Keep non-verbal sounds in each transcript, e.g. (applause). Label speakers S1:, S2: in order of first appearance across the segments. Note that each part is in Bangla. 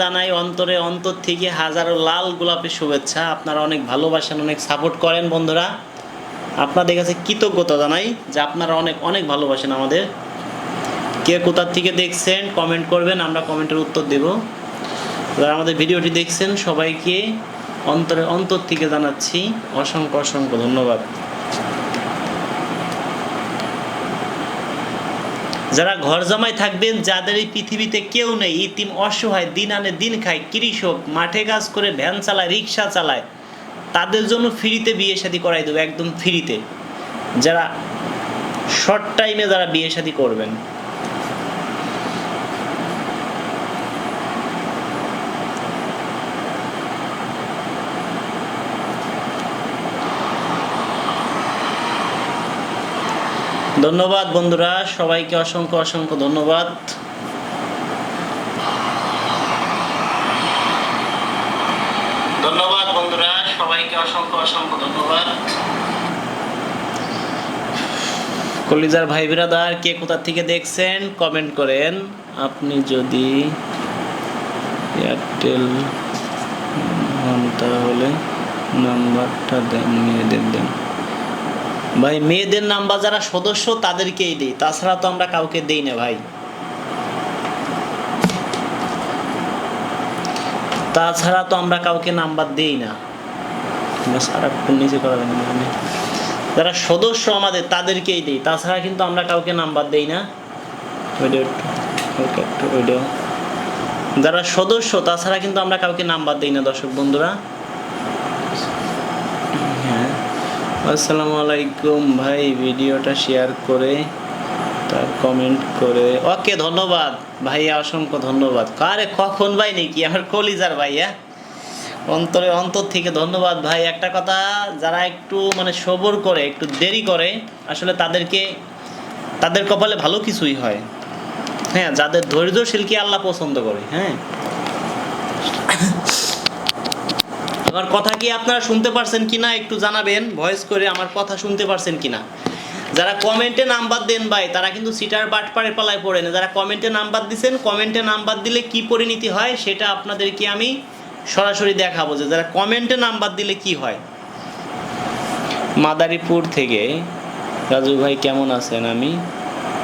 S1: জানাই অন্তরে অন্তর থেকে হাজারো লাল গোলাপের শুভেচ্ছা। আপনারা অনেক ভালোবাসেন, অনেক সাপোর্ট করেন বন্ধুরা। আপনাদের কাছে কৃতজ্ঞতা জানাই যে আপনারা অনেক অনেক ভালোবাসেন আমাদের। কে কোথার থেকে দেখছেন কমেন্ট করবেন, আমরা কমেন্টের উত্তর দেব। যারা আমাদের ভিডিওটি দেখছেন, সবাইকে অন্তরে অন্তর থেকে জানাচ্ছি অসংখ্য অসংখ্য ধন্যবাদ। যারা ঘর জমায় থাকবেন, যাদের এই পৃথিবীতে কেউ নেই, ইতিম অসহায়, দিন আনে দিন খায়, কৃষক, মাঠে কাজ করে ভ্যান চালায়, রিক্সা চালায়, তাদের জন্য ফ্রিতে বিয়ে শাদী করাই দেবো, একদম ফ্রিতে। যারা শর্ট টাইমে যারা বিয়ে শাদী করবেন ধন্যবাদ বন্ধুরা, সবাইকে অসংখ্য অসংখ্য ধন্যবাদ। ধন্যবাদ বন্ধুরা, সবাইকে অসংখ্য অসংখ্য ধন্যবাদ। কলিজার ভাই বিরাদার, কে কোথা থেকে দেখছেন কমেন্ট করেন। আপনি যদি এয়ারটেল হন তাহলে নাম্বারটা দেন মেয়েদের দেন। ভাই, মেয়েদের নাম্বার যারা সদস্য তাদেরকেই দিই। তাছাড়া তো আমরা কাউকে দেই না ভাই। তাছাড়া তো আমরা কাউকে নাম্বার দেই না। সারাক্ষণ যারা সদস্য আমাদের, তাদেরকেই দিই। তাছাড়া কিন্তু আমরা কাউকে নাম্বার দেই না। যারা সদস্য, তাছাড়া কিন্তু আমরা কাউকে নাম্বার দেই না, দর্শক বন্ধুরা হ্যাঁ আসসালামু আলাইকুম ভাই, ভিডিওটা শেয়ার করে তার কমেন্ট করে। ওকে, ধন্যবাদ। ভাইয়া অসংখ্য ধন্যবাদ। কারে, কখন ভাই নাকি? আমার কলিজার ভাইয়া অন্তরে, অন্তর থেকে ধন্যবাদ ভাই। একটা কথা, যারা একটু মানে সবর করে, একটু দেরি করে, আসলে তাদেরকে, তাদের কপালে ভালো কিছুই হয়। হ্যাঁ যাদের ধৈর্যশীলকে আল্লাহ পছন্দ করে হ্যাঁ? আমার কথা কি আপনারা শুনতে পারছেন কি না একটু জানাবেন ভয়েস করে আমার কথা শুনতে পারছেন কি না যারা কমেন্টে নাম্বার দেন ভাই, তারা কিন্তু সিটার বাটপাড়ে পালায় পড়ে না। যারা কমেন্টে নাম্বার দিছেন কমেন্টে নাম্বার দিলে কি পরিণতি হয় সেটা আপনাদেরকে আমি সরাসরি দেখাবো যে যারা কমেন্টে নাম্বার দিলে কি হয়। মাদারীপুর থেকে, রাজু ভাই কেমন আছেন? আমি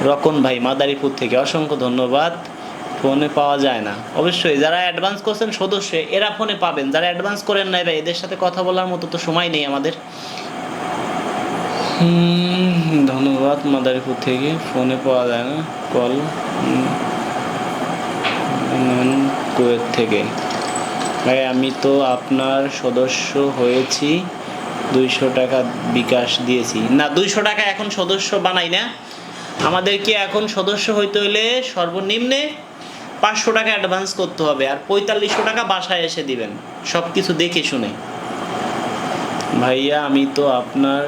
S1: রকন ভাই, মাদারীপুর থেকে। অসংখ্য ধন্যবাদ। ফোনে পাওয়া যায় না। অবশ্যই, যারা অ্যাডভান্স করছেন সদস্য, এরা ফোনে পাবেন। যারা অ্যাডভান্স করেন নাই ভাই, এদের সাথে কথা বলার মতো তো সময় নেই আমাদের। ধন্যবাদ, মাদারীপুর থেকে। ফোনে পাওয়া যায় না, কল। কুয়েত থেকে। ভাই, আমি তো আপনার সদস্য হয়েছি, দুইশো টাকা বিকাশ দিয়েছি। না, দুইশো টাকা এখন সদস্য বানাই না। আমাদেরকে এখন সদস্য হইতে হইলে সর্বনিম্নে পাঁচশো টাকা অ্যাডভান্স করতে হবে আর পঁয়তাল্লিশশো টাকা বাসায় এসে দিবেন। সব কিছু দেখে শুনে। ভাইয়া, আমি তো আপনার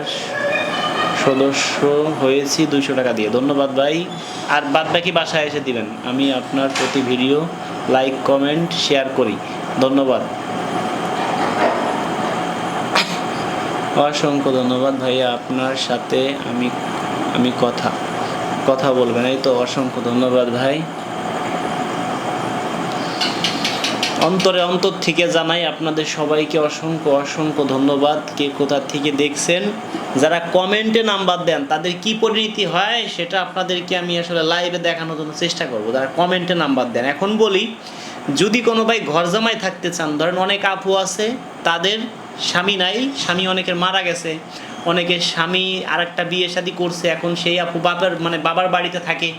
S1: সদস্য হয়েছি, দুইশো টাকা দিয়ে। ধন্যবাদ ভাই। আর বাদ বাকি বাসায় এসে দিবেন। আমি আপনার প্রতি ভিডিও লাইক কমেন্ট শেয়ার করি। ধন্যবাদ। অসংখ্য ধন্যবাদ ভাইয়া, আপনার সাথে আমি আমি কথা কথা বলবেন। এই তো অসংখ্য ধন্যবাদ ভাই। অন্তরে অন্তর থেকে জানাই আপনাদের সবাইকে অসংখ্য অসংখ্য ধন্যবাদ। কে কোথা থেকে দেখছেন? যারা কমেন্টে নাম্বার দেন, তাদের কি পরিণতি হয় সেটা আপনাদেরকে আমি আসলে লাইভে দেখানোর জন্য চেষ্টা করব। যারা কমেন্টে নাম্বার দেন, এখন বলি, যদি কোনো ভাই ঘর জামাই থাকতে চান, ধরেন অনেক আপু আছে, তাদের স্বামী নাই, স্বামী অনেকের মারা গেছে, অনেকের স্বামী আরেকটা বিয়ে শাদী করছে, এখন সেই আপু বাবার মানে বাবার বাড়িতে থাকে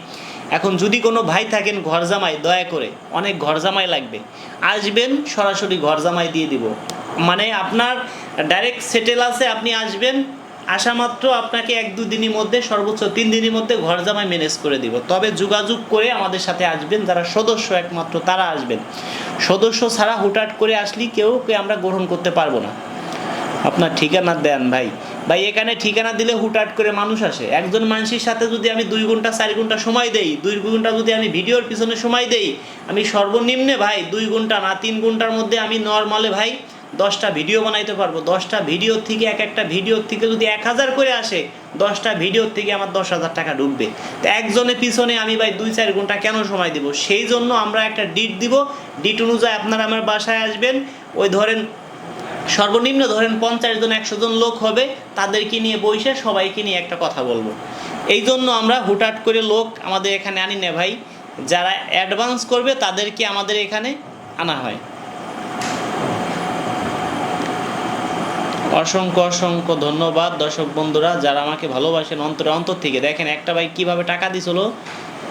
S1: এখন যদি কোনো ভাই থাকেন ঘর জামাই, দয়া করে, অনেক ঘর জামাই লাগবে। আসবেন, সরাসরি ঘর জামাই দিয়ে দিব। মানে আপনার ডাইরেক্ট সেটেল আছে, আপনি আসবেন, আসা মাত্র আপনাকে এক দু দিনের মধ্যে, সর্বোচ্চ তিন দিনের মধ্যে ঘর জামাই ম্যানেজ করে দিব। তবে যোগাযোগ করে আমাদের সাথে আসবেন, যারা সদস্য একমাত্র, তারা আসবেন। সদস্য ছাড়া হুটহাট করে আসলে কেউ কে আমরা গ্রহণ করতে পারব না। আপনার ঠিকানা দেন ভাই। ভাই, এখানে ঠিকানা দিলে হুটহাট করে মানুষ আসে। একজন মানুষের সাথে যদি আমি দুই ঘণ্টা, চার ঘণ্টা সময় দেই, দুই ঘণ্টা যদি আমি ভিডিওর পিছনে সময় দেই, আমি সর্বনিম্নে ভাই দুই ঘণ্টা না, তিন ঘণ্টার মধ্যে আমি নর্মালে ভাই দশটা ভিডিও বানাইতে পারব। দশটা ভিডিও থেকে এক একটা ভিডিও থেকে যদি এক হাজার করে আসে, দশটা ভিডিও থেকে আমার দশ হাজার টাকা ঢুকবে। তো একজনের পিছনে আমি ভাই দুই, চার ঘণ্টা কেন সময় দিব? সেই জন্য আমরা একটা ডিট দিব। ডিট অনুযায়ী আপনারা আমার বাসায় আসবেন। ওই ধরেন সর্বনিম্ন ধরেন পঞ্চাশ জন, একশো জন লোক হবে, তাদেরকে নিয়ে বসে সবাইকে নিয়ে একটা কথা বলব। এই জন্য আমরা হুটহাট করে লোক আমাদের এখানে আনি না ভাই। যারা অ্যাডভান্স করবে, তাদেরকে আমাদের এখানে আনা হয়। অসংখ্য অসংখ্য ধন্যবাদ দর্শক বন্ধুরা, যারা আমাকে ভালোবাসেন অন্তরে, অন্তর থেকে। দেখেন, একটা ভাই কীভাবে টাকা দিছিল,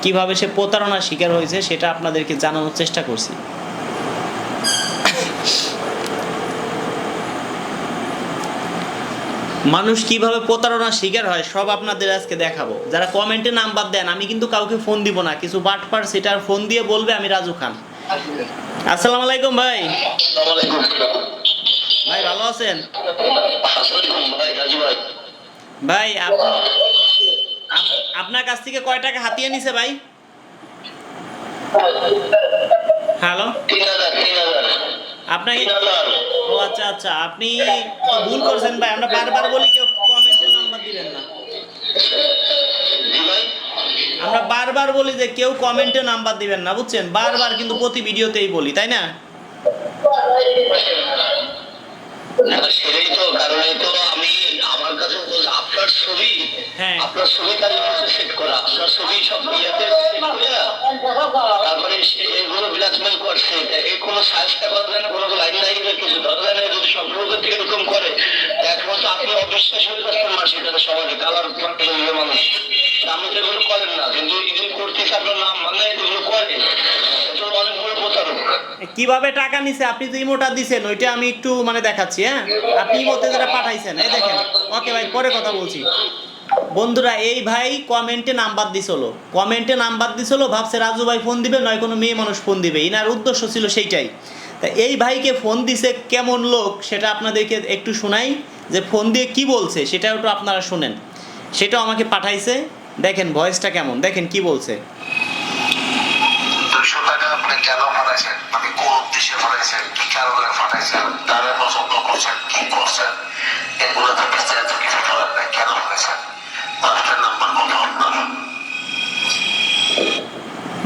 S1: কীভাবে সে প্রতারণার শিকার হয়েছে, সেটা আপনাদেরকে জানানোর চেষ্টা করছি। মানুষ কীভাবে প্রতারণার শিকার হয়, সব আপনাদের আজকে দেখাবো। যারা কমেন্টে নাম্বার দেন, আমি কিন্তু কাউকে ফোন দিব না। কিছু বাটপার সেটার ফোন দিয়ে বলবে, আমি রাজু খান। আসসালামু আলাইকুম ভাই। ভাই, ভালো আছেন?
S2: ভাই
S1: আপনার কাছ থেকে কয় টাকা হাতিয়ে নিছে ভাই? হ্যালো আপনাকে ও আচ্ছা আচ্ছা আপনি ভুল করছেন ভাই আমরা বারবার বলি কেউ কমেন্টে নাম্বার দিবেন না। আমরা বারবার বলি যে কেউ কমেন্টে নাম্বার দিবেন না বুঝছেন? বারবার কিন্তু প্রতি ভিডিওতেই বলি তাই না?
S2: সেটাই তো কারণ তো আমি আমার কাছে আপনার ছবি
S1: হ্যাঁ।
S2: আপনার ছবি সেট করা? আপনার ছবি সব ইয়েতে সেট করে করছে এই কোনো না কোনো লাইন কিছু যদি এরকম করে আপনি অবিশ্বাস হয়ে যাচ্ছেন সবাই কালার মানুষ। আপনি তো এগুলো করেন না, কিন্তু করতেছে আপনার নাম মানে এগুলো করে
S1: কীভাবে টাকা নিছে? আপনি যে ইমোটা দিছেন, ওইটা আমি একটু মানে দেখাচ্ছি হ্যাঁ? আপনি ইমোতে যারা পাঠাইছেন, এই দেখেন। ওকে ভাই, পরে কথা বলছি। বন্ধুরা, এই ভাই কমেন্টে নাম্বার দিছিল। কমেন্টে নাম্বার দিছিল, ভাবছে রাজু ভাই ফোন দিবে, নয় কোনো মেয়ে মানুষ ফোন দিবে। ইনার উদ্দেশ্য ছিল সেইটাই। তা এই ভাইকে ফোন দিছে কেমন লোক, সেটা আপনাদেরকে একটু শোনাই। যে ফোন দিয়ে কি বলছে, সেটাও একটু আপনারা শুনেন। সেটাও আমাকে পাঠাইছে। দেখেন ভয়েসটা কেমন, দেখেন কি বলছে।
S3: কেন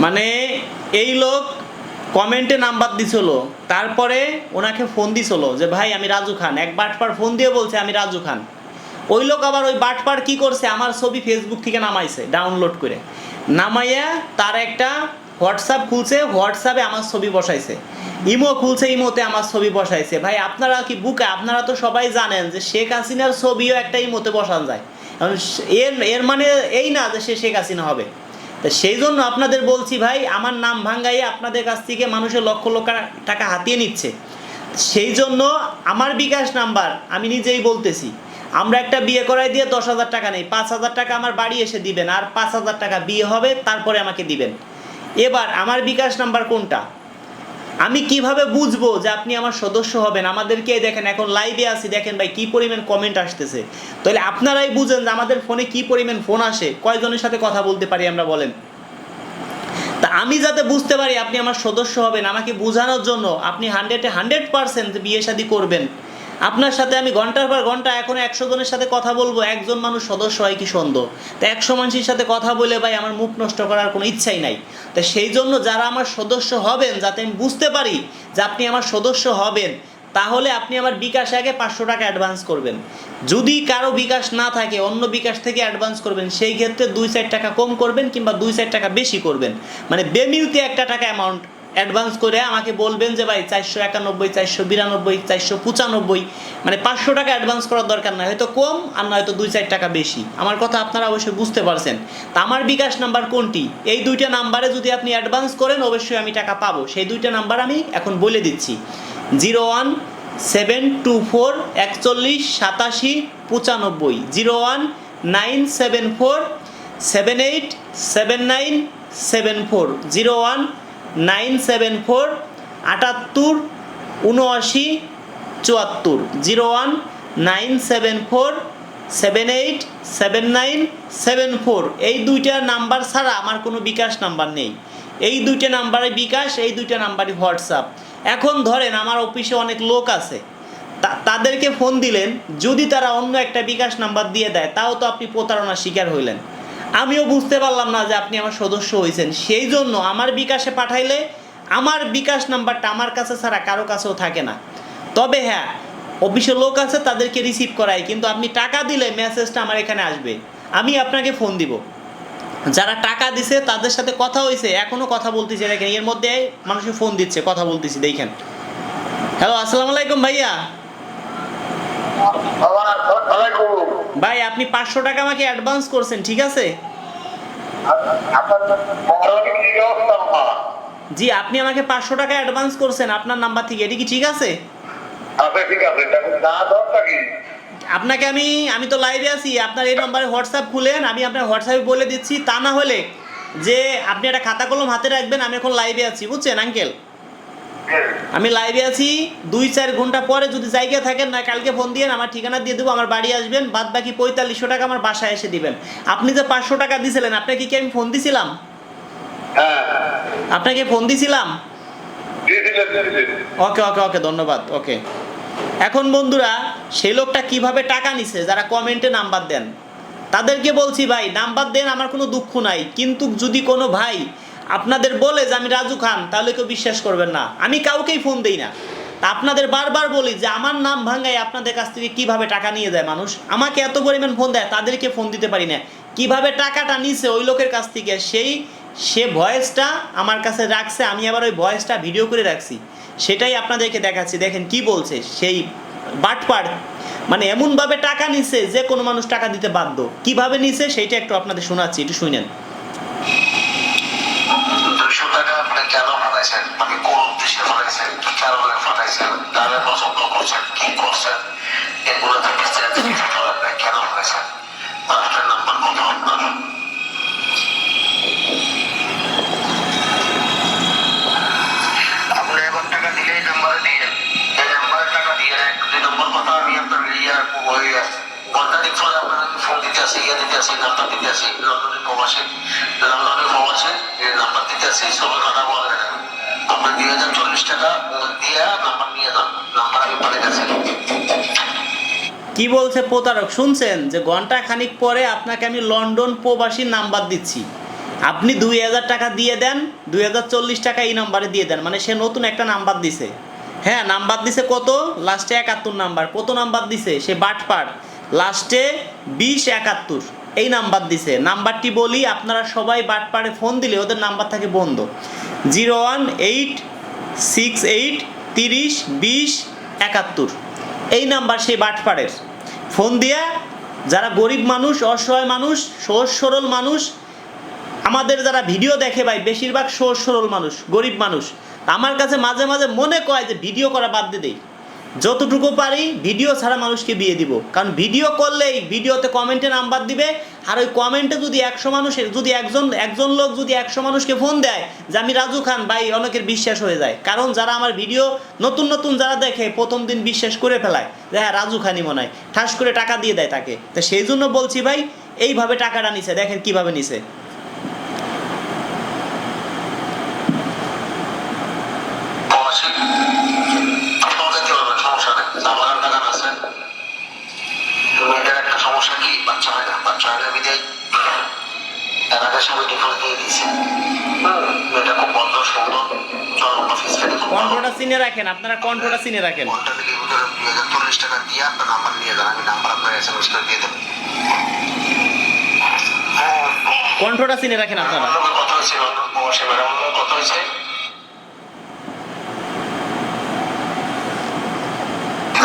S3: মানে
S1: এই লোক কমেন্টে নাম্বার দিছিল, তারপরে ওনাকে ফোন দিছিল যে, ভাই, আমি রাজু খান। এক বাটপার ফোন দিয়ে বলছে, আমি রাজু খান। ওই লোক আবার ওই বাটপার কি করছে, আমার ছবি ফেসবুক থেকে নামাইছে ডাউনলোড করে। নামাইয়া তার একটা হোয়াটসঅ্যাপ খুলছে হোয়াটসঅ্যাপে আমার ছবি বসাইছে। ইমো খুলছে, ইমোতে আমার ছবি বসাইছে। ভাই, আপনারা কি বুকে, আপনারা তো সবাই জানেন যে শেখ হাসিনার ছবিও একটা ইমোতে বসান যায়। এর এর মানে এই না যে সে শেখ হাসিনা হবে। তা সেই জন্য আপনাদের বলছি ভাই, আমার নাম ভাঙ্গাইয়ে আপনাদের কাছ থেকে মানুষের লক্ষ লক্ষ টাকা হাতিয়ে নিচ্ছে। সেই জন্য আমার বিকাশ নাম্বার, আমি নিজেই বলতেছি, আমরা একটা বিয়ে করাই দিয়ে দশ হাজার টাকা নেই। পাঁচ হাজার টাকা আমার বাড়ি এসে দিবেন, আর পাঁচ হাজার টাকা বিয়ে হবে, তারপরে আমাকে দিবেন। এবার আমার বিকাশ নাম্বার কোনটা? আমি কীভাবে বুঝব যে আপনি আমার সদস্য হবেন? আমাদেরকে দেখেন, এখন লাইভে আসি দেখেন ভাই, কি পরিমাণ কমেন্ট আসতেছে। তাহলে আপনারাই বুঝেন যে আমাদের ফোনে কি পরিমাণ ফোন আসে। কয়জনের সাথে কথা বলতে পারি আমরা বলেন? তা আমি যাতে বুঝতে পারি আপনি আমার সদস্য হবেন, আমাকে বোঝানোর জন্য আপনি হান্ড্রেডে হান্ড্রেড পার্সেন্ট বিয়ে শাদী করবেন। আপনার সাথে আমি ঘণ্টার পর ঘণ্টা এখন একশো জনের সাথে কথা বলব, একজন মানুষ সদস্য হয় কি সন্দেহ তা একশো মানুষের সাথে কথা বলে ভাই আমার মুখ নষ্ট করার কোনো ইচ্ছাই নাই। তা সেই জন্য যারা আমার সদস্য হবেন, যাতে আমি বুঝতে পারি যে আপনি আমার সদস্য হবেন, তাহলে আপনি আমার বিকাশ আগে পাঁচশো টাকা অ্যাডভান্স করবেন। যদি কারও বিকাশ না থাকে, অন্য বিকাশ থেকে অ্যাডভান্স করবেন, সেই ক্ষেত্রে দুই চার টাকা কম করবেন কিংবা দুই চার টাকা বেশি করবেন। মানে বেমিউতে একটা টাকা অ্যামাউন্ট অ্যাডভান্স করে আমাকে বলবেন যে ভাই চারশো একানব্বই, চারশো বিরানব্বই, চারশো পঁচানব্বই। মানে পাঁচশো টাকা অ্যাডভান্স করার দরকার নাই, হয়তো কম আর নয়তো দুই চার টাকা বেশি। আমার কথা আপনারা অবশ্যই বুঝতে পারছেন। তা আমার বিকাশ নাম্বার কোনটি? এই দুইটা নাম্বারে যদি আপনি অ্যাডভান্স করেন, অবশ্যই আমি টাকা পাবো। সেই দুইটা নাম্বার আমি এখন বলে দিচ্ছি। Zero one seven two four একচল্লিশ সাতাশি পঁচানব্বই। Zero one nine seven four seven eight seven nine seven four. Zero one nine seven four, আটাত্তর উনআশি চুয়াত্তর। Zero one, nine seven four, seven eight, seven nine, seven four. এই দুইটা নাম্বার ছাড়া আমার কোনো বিকাশ নাম্বার নেই। এই দুইটা নাম্বারে বিকাশ, এই দুইটা নাম্বারই হোয়াটসঅ্যাপ। এখন ধরেন আমার অফিসে অনেক লোক আছে। তাদেরকে ফোন দিলেন, যদি তারা অন্য একটা বিকাশ নাম্বার দিয়ে দেয়, তাও তো আপনি প্রতারণার শিকার হইলেন। আমিও বুঝতে পারলাম না যে আপনি আমার সদস্য হয়েছেন। সেই জন্য আমার বিকাশে পাঠাইলে আমার বিকাশ নাম্বারটা আমার কাছে ছাড়া কারও কাছেও থাকে না। তবে হ্যাঁ অফিসে লোক আছে, তাদেরকে রিসিভ করাই, কিন্তু আপনি টাকা দিলে মেসেজটা আমার এখানে আসবে। আমি আপনাকে ফোন দিব। যারা টাকা দিছে, তাদের সাথে কথা হয়েছে এখনও কথা বলতেছে দেখেন এর মধ্যে মানুষে ফোন দিচ্ছে, কথা বলতেছি, দেখেন। হ্যালো আসসালামু আলাইকুম ভাইয়া। ভাই, আপনি পাঁচশো টাকা আমাকে অ্যাডভান্স করছেন, ঠিক আছে? জি, আপনি আমাকে পাঁচশো টাকা অ্যাডভান্স করছেন, আপনার নাম্বার থেকে, এটি কি ঠিক আছে? আপনাকে আমি আমি তো লাইভে আছি, আপনার এই নম্বরে হোয়াটসঅ্যাপ খুলেন, আমি আপনার হোয়াটসঅ্যাপে বলে দিচ্ছি, তা না হলে যে আপনি একটা খাতা কলম হাতে রাখবেন, আমি এখন লাইভে আছি, বুঝছেন আঙ্কেল আমি লাইভে আছি দুই চার ঘণ্টা পরে যদি জায়গা থাকেন না কালকে ফোন দিয়ে আমার ঠিকানা দিয়ে দেবো আমার বাড়ি আসবেন বাদ বাকি পঁয়তাল্লিশশো টাকা আমার বাসায় এসে দিবেন। আপনি যে পাঁচশো টাকা দিয়েছিলেন আপনাকে কি আমি ফোন দিছিলাম? আপনাকে ফোন দিছিলাম? ওকে ওকে ওকে ধন্যবাদ ওকে। এখন বন্ধুরা সেই লোকটা কীভাবে টাকা নিছে যারা কমেন্টে নাম্বার দেন। তাদেরকে বলছি ভাই নাম্বার দেন আমার কোনো দুঃখ নাই। কিন্তু যদি কোনো ভাই আপনাদের বলে যে আমি রাজু খান, তাহলে কেউ বিশ্বাস করবেন না। আমি কাউকেই ফোন দেই না। আপনাদের বারবার বলি যে আমার নাম ভাঙ্গাই আপনাদের কাছ থেকে কীভাবে টাকা নিয়ে যায় মানুষ? আমাকে এত পরিমাণ ফোন দেয়, তাদেরকে ফোন দিতে পারি না। কীভাবে টাকাটা নিছে ওই লোকের কাছ থেকে? সেই, সে ভয়েসটা আমার কাছে রাখছে, আমি আবার ওই ভয়েসটা ভিডিও করে রাখছি। সেটাই আপনাদেরকে দেখাচ্ছি। দেখেন কি বলছে? সেই বাটপাড় মানে এমনভাবে টাকা নিছে যে কোনো মানুষ টাকা দিতে বাধ্য। কীভাবে নিছে? সেইটা একটু আপনাদের শোনাচ্ছি, একটু শুনেন।
S3: দুইশো টাকা আপনি কেন ফাটাইছেন আমি কোন উদ্দেশ্যে ফাটাইছেন কি কারণে ফাটাইছেন তাদের পছন্দ করছেন? কি করছেন? এগুলো তো কিছু বলার নাই কেন ফাটাইছেন মানুষের নাম্বার কত আপনার? আপনি টাকা দিলে এই নাম্বারে দিয়ে এই নাম্বারে টাকা দিয়ে এক দুই নম্বর কথা আমি আপনার ইয়া ওই পরে ফোন দিতে ইয়ে দিতে নাম্বার দিতে আসি। লন্ডনে প্রবাসে লন্ডনে প্রবাসে এই নাম্বার দিতে কথা আপনার দুই হাজার চল্লিশ টাকা দিয়ে নাম্বার নিয়ে যান। নাম্বার আমি গেছি
S1: কি বলছে প্রতারক? শুনছেন? যে ঘণ্টা খানিক পরে আপনাকে আমি লন্ডন প্রবাসীর নাম্বার দিচ্ছি। আপনি দুই হাজার টাকা দিয়ে দেন, দুই হাজার চল্লিশ টাকা এই নাম্বারে দিয়ে দেন। মানে সে নতুন একটা নাম্বার দিছে। হ্যাঁ নাম্বার দিছে কত? লাস্টে একাত্তর নাম্বার কত নাম্বার দিছে? সে বাটপার। লাস্টে বিশ একাত্তর। এই নাম্বার দিছে। নাম্বারটি বলি, আপনারা সবাই বাটপারে ফোন দিলে ওদের নাম্বার থাকে বন্ধ। Zero one eight six eight তিরিশ বিশ একাত্তর। এই নাম্বার সেই বাটপাড়ের ফোন দিয়া যারা গরিব মানুষ, অসহায় মানুষ, সহজ সরল মানুষ, আমাদের যারা ভিডিও দেখে ভাই, বেশিরভাগ সহজ সরল মানুষ, গরিব মানুষ, আমার কাছে মাঝে মাঝে মনে কয় যে ভিডিও করা বাদ দিয়ে দেই। যতটুকু পারি ভিডিও ছাড়া মানুষকে বিয়ে দিব। কারণ ভিডিও করলেই ভিডিওতে কমেন্টে নাম্বার দিবে, আর ওই কমেন্টে যদি একশো মানুষের, যদি একজন একজন লোক যদি একশো মানুষকে ফোন দেয় যে আমি রাজু খান, ভাই, অনেকের বিশ্বাস হয়ে যায়। কারণ যারা আমার ভিডিও নতুন নতুন যারা দেখে, প্রথম দিন বিশ্বাস করে ফেলায় যে হ্যাঁ রাজু খানই মনে হয়। ঠাস করে টাকা দিয়ে দেয় তাকে। তো সেই জন্য বলছি ভাই, এইভাবে টাকাটা নিছে, দেখেন কীভাবে নিছে
S3: প্রবাসী আপনার যেতে পারবেন সমস্যা নেই আমার টাকা আছে মেয়েটার একটা সমস্যা কি হয় হয় না বিদায় সবাই ডিফল্ট দিয়ে দিয়েছে মেয়েটা খুব বন্ধ সুন্দর।
S1: কণ্ঠটা চিনে রাখেন আপনারা কণ্ঠটা চিনে রাখেন।
S3: ঘণ্টা থেকে ভিতরে দুই হাজার চল্লিশ টাকা দিয়ে আপনার নাম্বার নিয়ে যান আমি নাম্বার আপনার এস এম এস করে দিয়ে দেবো।
S1: কণ্ঠটা চিনে রাখেন আপনারা।
S3: কত হয়েছে কত হয়েছে?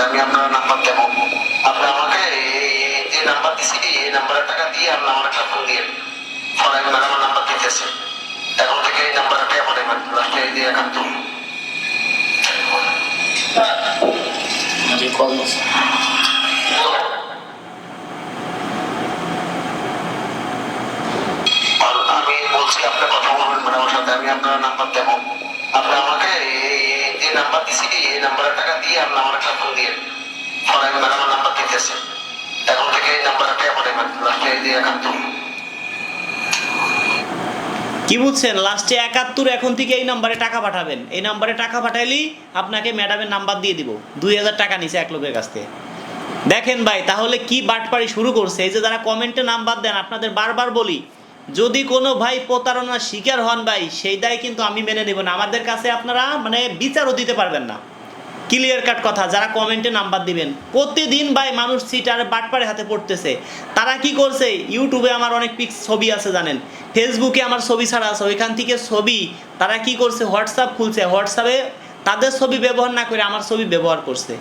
S3: আমি আপনার নাম্বার দেবো। দিয়ে আপনি আমার একটা ফোন দিয়ে ফোন আমি ম্যাডামের নাম্বার দিতেছি। এখন থেকে এই নাম্বারটা টাকা পাঠাবেন লাস্টে এই দিয়ে একাত্তর। আমি বলছি আপনি কথা বলবেন ম্যাডামের সাথে আমি আপনার নাম্বার দেবো। আপনি আমাকে এই যে নাম্বার দিছি এই নাম্বারের টাকা দিয়ে আপনি আমার একটা ফোন দিয়ে ফোন আমি ম্যাডামের নাম্বার দিতেছি।
S1: কি বুঝছেন? লাস্টে একাত্তর, এখন থেকে এই নাম্বারে টাকা পাঠাবেন। এই নাম্বারে টাকা পাঠাইলেই আপনাকে ম্যাডামের নাম্বার দিয়ে দিব। দুই হাজার টাকা নিচে এক লোকের কাছ থেকে। দেখেন ভাই, তাহলে কি বাটপাড়ি শুরু করছে? এই যে যারা কমেন্টে নাম্বার দেন, আপনাদের বারবার বলি, যদি কোনো ভাই প্রতারণার শিকার হন ভাই, সেই দায় কিন্তু আমি মেনে নেব না। আমাদের কাছে আপনারা মানে বিচারও দিতে পারবেন না। ক্লিয়ার কাট কথা, যারা কমেন্টে নাম্বার দিবেন। প্রতিদিন ভাই মানুষ সিটার বাটপাড়ে হাতে পড়তেছে। তারা কি করছে? ইউটিউবে আমার অনেক পিক্স ছবি আছে জানেন। ফেসবুকে আমার ছবি ছাড়া আছে, ওইখান থেকে ছবি। তারা কি করছে? হোয়াটসঅ্যাপ খুলছে। হোয়াটসঅ্যাপে তাদের ছবি ব্যবহার না করে আমার ছবি ব্যবহার করছে।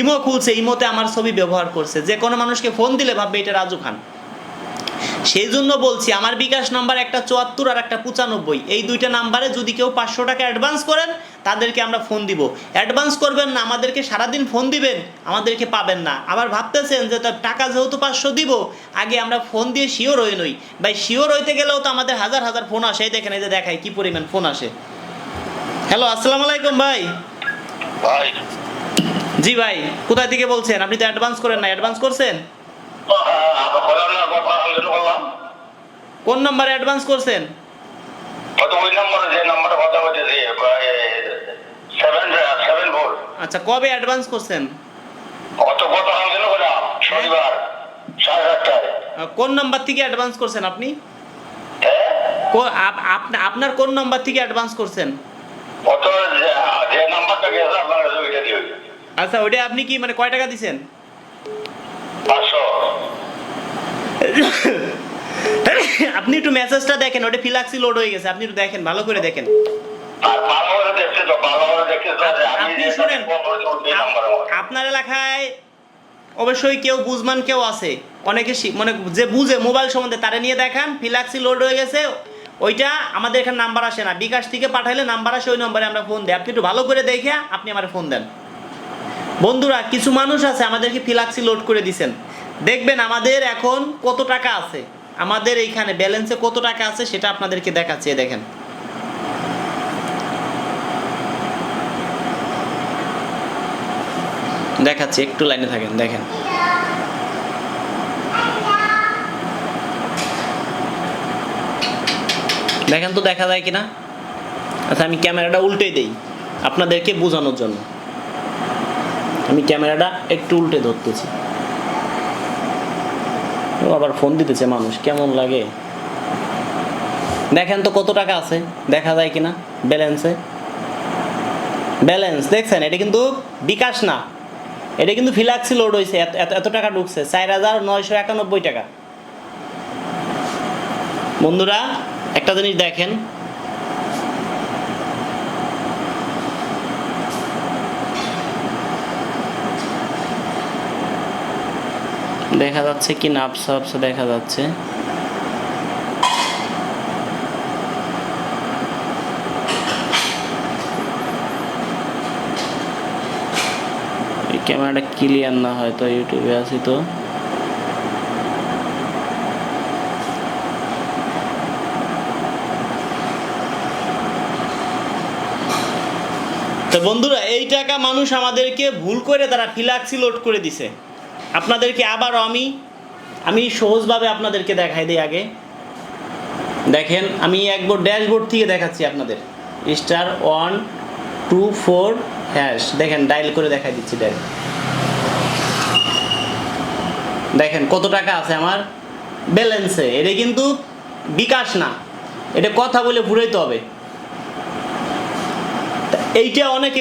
S1: ইমো খুলছে ইমোতে আমার ছবি ব্যবহার করছে। যে কোনো মানুষকে ফোন দিলে ভাববে এটা রাজু খান। সেই জন্য বলছি, আমার বিকাশ নাম্বার একটা চুয়াত্তর আর একটা পঁচানব্বই। এই দুইটা নাম্বারে যদি কেউ পাঁচশো টাকা অ্যাডভান্স করেন তাদেরকে আমরা ফোন দিব। অ্যাডভান্স করবেন না আমাদেরকে সারাদিন ফোন দিবেন আমাদেরকে পাবেন না। আবার ভাবতেছেন যে তার টাকা যেহেতু পাঁচশো দিব আগে আমরা ফোন দিয়ে শিওর হয়ে নই। ভাই শিওর হইতে গেলেও তো আমাদের হাজার হাজার ফোন আসে। এই দেখেন এই যে দেখায় কি পরিমাণ ফোন আসে। হ্যালো আসসালামু আলাইকুম ভাই।
S2: ভাই।
S1: জি ভাই কোথায় থেকে বলছেন? আপনি তো অ্যাডভান্স করেন না অ্যাডভান্স করছেন কোন নাম্বারে অ্যাডভান্স করছেন?
S2: কত ওই নম্বরে যে নম্বরে কথা ফোর
S1: আচ্ছা কবে অ্যাডভান্স করছেন? কোন নাম্বার থেকে অ্যাডভান্স করছেন আপনি? আপনার কোন নাম্বার থেকে অ্যাডভান্স করছেন? আচ্ছা ওইটা আপনি কি মানে কয় টাকা দিছেন? (coughs) আপনি একটু মেসেজটা দেখেন ওটা ফিলাক্সি লোড হয়ে গেছে আপনি একটু দেখেন ভালো করে দেখেন। আপ- আপনার এলাকায় অবশ্যই কেউ বুঝমান কেউ আছে। অনেকে মানে যে বুঝে মোবাইল সম্বন্ধে তারা নিয়ে দেখান ফিলাক্সি লোড হয়ে গেছে ওইটা আমাদের এখানে নাম্বার আসে না। বিকাশ থেকে পাঠাইলে নাম্বার আসে ওই নম্বরে আমরা ফোন দিই। আপনি একটু ভালো করে দেখে আপনি আমার ফোন দেন। বন্ধুরা কিছু মানুষ আছে আমাদেরকে ফিলাক্সি লোড করে দিছেন। দেখবেন আমাদের এখন কত টাকা আছে? আমাদের এইখানে ব্যালেন্সে কত টাকা আছে সেটা আপনাদেরকে দেখাচ্ছে দেখেন। দেখাচ্ছি, একটু লাইনে থাকেন, দেখেন। দেখেন তো দেখা যায় কিনা? আচ্ছা আমি ক্যামেরাটা উল্টে দেই আপনাদেরকে বোঝানোর জন্য। আমি ক্যামেরাটা একটু উল্টে ধরতেছি। ও, আবার ফোন দিতেছে মানুষ, কেমন লাগে? দেখেন তো কত টাকা আছে, দেখা যায় কিনা? ব্যালেন্সে ব্যালেন্স দেখছেন? এটা কিন্তু বিকাশ না। এটা কিন্তু ফিলাক্সি লোড হয়েছে এত টাকা ঢুকছে, চার হাজার নয়শো একানব্বই টাকা। বন্ধুরা, একটা জিনিস দেখেন। দেখা যাচ্ছে কি নাপসা আপসা দেখা যাচ্ছে। ক্যামেরাটা ক্লিয়ার না হয়তো ইউটিউবে আছি তো। তো বন্ধুরা, এই টাকা মানুষ আমাদেরকে ভুল করে তারা ফিলাক্সি লোড করে দিছে। আপনাদেরকে আবারও আমি আমি সহজভাবে আপনাদেরকে দেখাই দিই আগে। দেখেন, আমি একবার ড্যাশবোর্ড থেকে দেখাচ্ছি আপনাদের। Star one, two, four hash দেখেন ডাইল করে দেখাই দিচ্ছি ডায়াল দেখেন, কত টাকা আছে আমার? ব্যালেন্সে এটা কিন্তু বিকাশ না। এটা কথা বলে ঘুরাইতে হবে। এইটা অনেকে